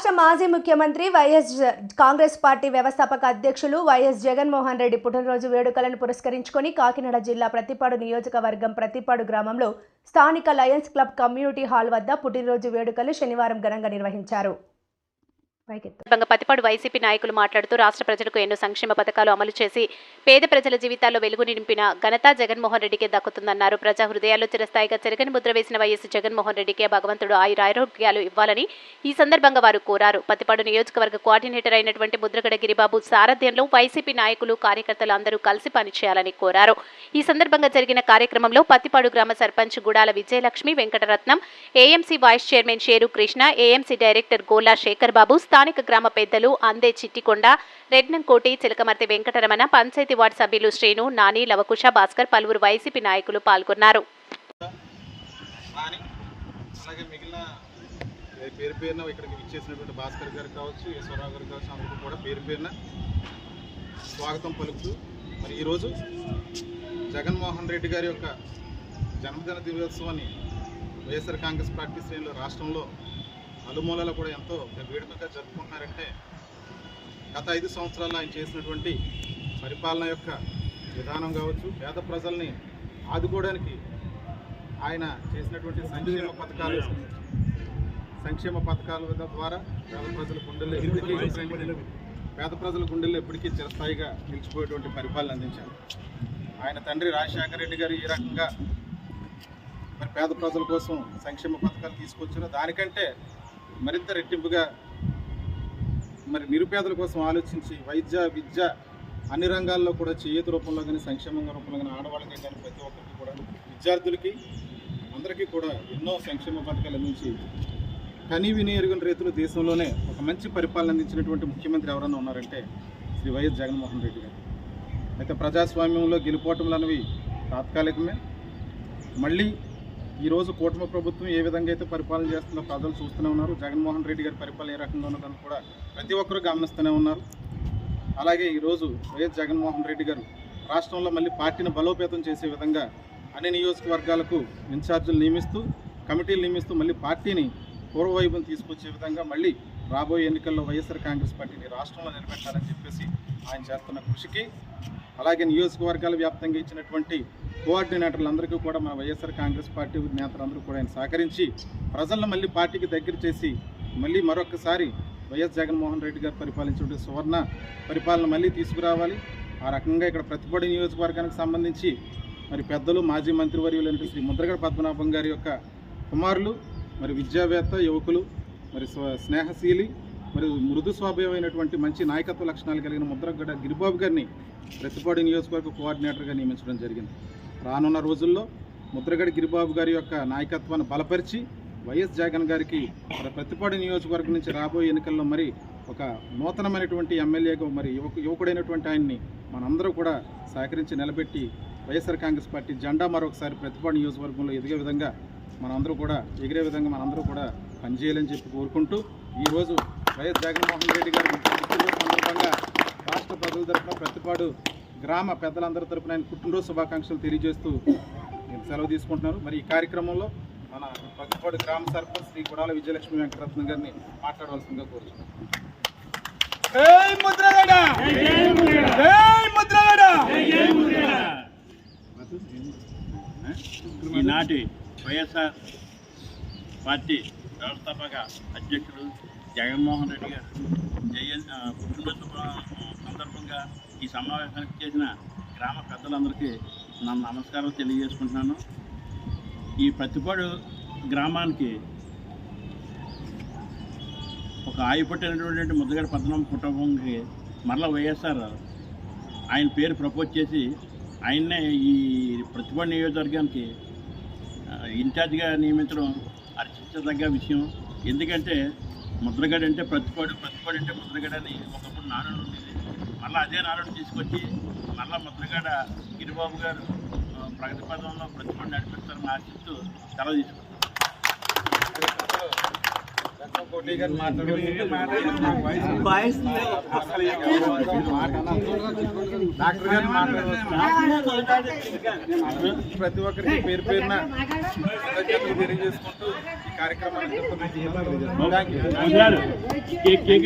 రాష్ట్ర మాజీ ముఖ్యమంత్రి వైఎస్ జ- కాంగ్రెస్ పార్టీ వ్యవస్థాపక అధ్యక్షులు వైఎస్ జగన్మోహన్ రెడ్డి పుట్టినరోజు వేడుకలను పురస్కరించుకొని కాకినాడ జిల్లా ప్రతిపాడు నియోజకవర్గం ప్రతిపాడు గ్రామంలో స్థానిక లయన్స్ క్లబ్ కమ్యూనిటీ హాల్ వద్ద పుట్టినరోజు వేడుకలు శనివారం ఘనంగా నిర్వహించారు. పతిపాడు వైసీపీ నాయకులు మాట్లాడుతూ రాష్ట్ర ప్రజలకు ఎన్నో సంక్షేమ పథకాలు అమలు చేసి పేద ప్రజల జీవితాల్లో వెలుగు నింపిన ఘనత జగన్మోహన్ రెడ్డికే దక్కుతుందన్నారు. ప్రజా హృదయాల్లో చిరస్థాయిగా చెరగని ముద్ర వేసిన వైఎస్ జగన్మోహన్ రెడ్డికే భగవంతుడు ఆయురారోగ్యాలు ఇవ్వాలని ఈ సందర్భంగా వారు కోరారు. పతిపాడు నియోజకవర్గ కోఆర్డినేటర్ అయినటువంటి ముద్రగడ గిరిబాబు సారథ్యంలో వైసీపీ నాయకులు కార్యకర్తలు అందరూ కలిసి పనిచేయాలని కోరారు. ఈ సందర్భంగా జరిగిన కార్యక్రమంలో పత్తిపాడు గ్రామ sarpanch Gudala Vijayalakshmi Venkataratnam AMC vice chairman Sheru Krishna AMC director Gola Shekar Babu స్థానిక గ్రామ పెద్దలు అందే చిట్టికొండ రెడ్నంకోటి చిలకమర్తి వెంకటరమణ పంచాయతీ వార్డు సభ్యులు శ్రీను నాని లవకుశ భాస్కర్ పలువురు వైసీపీ నాయకులు పాల్గొన్నారు. పేరు పేరున ఇక్కడికి ఇచ్చేసినటువంటి భాస్కర్ గారు కావచ్చు ఈశ్వరరావు గారు కావచ్చు అందరికీ కూడా పేరు పేరున స్వాగతం పలుకుతూ మరి ఈరోజు జగన్మోహన్ రెడ్డి గారి యొక్క జన్మదిన దినోత్సవాన్ని వైఎస్ఆర్ కాంగ్రెస్ పార్టీ శ్రేణులు రాష్ట్రంలో నలుమూలలో కూడా ఎంతో వేడుకగా జరుపుకుంటున్నారంటే గత ఐదు సంవత్సరాల్లో ఆయన చేసినటువంటి పరిపాలన యొక్క విధానం కావచ్చు పేద ప్రజల్ని ఆదుకోవడానికి ఆయన చేసినటువంటి సంక్షేమ పథకాలు సంక్షేమ పథకాల ద్వారా పేద ప్రజల గుండెల్లో ఎప్పటికీ పేద ప్రజల గుండెల్లో ఎప్పటికీ చిరస్థాయిగా నిలిచిపోయేటువంటి పరిపాలన అందించారు. ఆయన తండ్రి రాజశేఖర రెడ్డి గారు ఈ రకంగా మరి పేద ప్రజల కోసం సంక్షేమ పథకాలు తీసుకొచ్చారు దానికంటే మరింత రెట్టింపుగా మరి నిరుపేదల కోసం ఆలోచించి వైద్య విద్య అన్ని రంగాల్లో కూడా చేయూత రూపంలో కానీ సంక్షేమ రూపంలో కానీ ఆడవాళ్ళకి కానీ ప్రతి ఒక్కరికి కూడా విద్యార్థులకి అందరికీ కూడా ఎన్నో సంక్షేమ పథకాలు అందించి కనీ విని ఎరుగిన రైతులు దేశంలోనే ఒక మంచి పరిపాలన అందించినటువంటి ముఖ్యమంత్రి ఎవరైనా ఉన్నారంటే శ్రీ వైఎస్ జగన్మోహన్ రెడ్డి గారు. అయితే ప్రజాస్వామ్యంలో గెలుపోవటములు అనేవి తాత్కాలికమే. మళ్ళీ ఈరోజు కూటమి ప్రభుత్వం ఏ విధంగా అయితే పరిపాలన చేస్తుందో ప్రజలు చూస్తూనే ఉన్నారు. జగన్మోహన్ రెడ్డి గారి పరిపాలన ఏ రకంగా ఉన్నదని కూడా ప్రతి ఒక్కరూ గమనిస్తూనే ఉన్నారు. అలాగే ఈరోజు వైఎస్ జగన్మోహన్ రెడ్డి గారు రాష్ట్రంలో మళ్ళీ పార్టీని బలోపేతం చేసే విధంగా అన్ని నియోజకవర్గాలకు ఇన్ఛార్జీలు నియమిస్తూ కమిటీలు నియమిస్తూ మళ్ళీ పార్టీని పూర్వవైభవం తీసుకొచ్చే విధంగా మళ్ళీ రాబోయే ఎన్నికల్లో వైఎస్ఆర్ కాంగ్రెస్ పార్టీని రాష్ట్రంలో నిలబెట్టాలని చెప్పేసి ఆయన చేస్తున్న కృషికి అలాగే నియోజకవర్గాల వ్యాప్తంగా ఇచ్చినటువంటి కోఆర్డినేటర్లందరికీ కూడా మన వైఎస్ఆర్ కాంగ్రెస్ పార్టీ నేతలందరూ కూడా ఆయన సహకరించి ప్రజలను మళ్ళీ పార్టీకి దగ్గర చేసి మళ్ళీ మరొకసారి వైఎస్ జగన్మోహన్ రెడ్డి గారు పరిపాలించిన సువర్ణ పరిపాలన మళ్ళీ తీసుకురావాలి. ఆ రకంగా ఇక్కడ ప్రతిపడి నియోజకవర్గానికి సంబంధించి మరి పెద్దలు మాజీ మంత్రివర్యులైన శ్రీ ముద్రగడ పద్మనాభం గారి యొక్క కుమారులు మరి విద్యావేత్త యువకులు మరి స్వ- స్నేహశీలి మరి మృదు స్వభావమైనటువంటి మంచి నాయకత్వ లక్షణాలు కలిగిన ముద్రగడ గిరిబాబు గారిని ప్రతిపాడు నియోజకవర్గ కోఆర్డినేటర్గా నియమించడం జరిగింది. రానున్న రోజుల్లో ముద్రగడి గిరిబాబు గారి యొక్క నాయకత్వాన్ని బలపరిచి వైఎస్ జగన్ గారికి ప్రతిపాడు నియోజకవర్గం నుంచి రాబోయే ఎన్నికల్లో మరి ఒక నూతనమైనటువంటి ఎమ్మెల్యేగా మరి యువకు యువకుడైనటువంటి ఆయన్ని మనందరూ కూడా సహకరించి నిలబెట్టి వైఎస్ఆర్ కాంగ్రెస్ పార్టీ జెండా మరొకసారి ప్రతిపాడు నియోజకవర్గంలో ఎదిగే విధంగా మనందరూ కూడా ఎగిరే విధంగా మనందరూ కూడా పనిచేయాలని చెప్పి కోరుకుంటూ ఈరోజు వైఎస్ జగన్మోహన్ రెడ్డి గారి సందర్భంగా రాష్ట్ర ప్రజల తరఫున ప్రతిపాడు గ్రామ పెద్దలందరి తరఫున ఆయన పుట్టినరోజు శుభాకాంక్షలు తెలియజేస్తూ నేను సెలవు తీసుకుంటున్నాను. మరి ఈ కార్యక్రమంలో మన ప్రతిపాడు గ్రామ సర్పంచ్ శ్రీ గుడాల విజయలక్ష్మి వెంకటరత్నం గారిని మాట్లాడవలసిందిగా కోరుతున్నాను ఈనాటి వైఎస్ఆర్ పార్టీ వ్యవస్థాపక అధ్యక్షుడు జగన్మోహన్ రెడ్డి గారు జయన్ ఆ, పుట్టినరోజు ఈ సమావేశానికి చేసిన గ్రామ పెద్దలందరికీ నా నమస్కారం తెలియజేసుకుంటున్నాను. ఈ ప్రతిపాడు గ్రామానికి ఒక ఆయుపట్టినటువంటి ముద్దగడ పద్మనాభ కుటుంబంకి మరల వైఎస్ఆర్ ఆయన పేరు ప్రపోజ్ చేసి ఆయన్నే ఈ ప్రతిపాడు నియోజకవర్గానికి ఇన్ఛార్జ్గా నియమించడం హర్షించదగ్గ విషయం. ఎందుకంటే ముద్రగడ అంటే ప్రతిపాడు ప్రతికోడు అంటే ముద్రగడ అని ఒకప్పుడు నానుడు ఉండేది. మళ్ళీ అదే నానుడు తీసుకొచ్చి మళ్ళీ ముద్రగడ గిరిబాబు గారు ప్రగతి పదంలో ప్రతిపాడు నడిపిస్తారని ఆశిస్తూ సెలవు తీసుకుంటారు కోటి గారు మాట్లాడవలసిందిగా డాక్టర్ గారు మాట్లాడవలసిందిగా ప్రతి ఒక్కరికి పేరు పేరున కృతజ్ఞతలు తెలియజేసుకుంటూ ఈ కార్యక్రమాన్ని జరుపుకుంటున్నాం. Thank you. Cake cake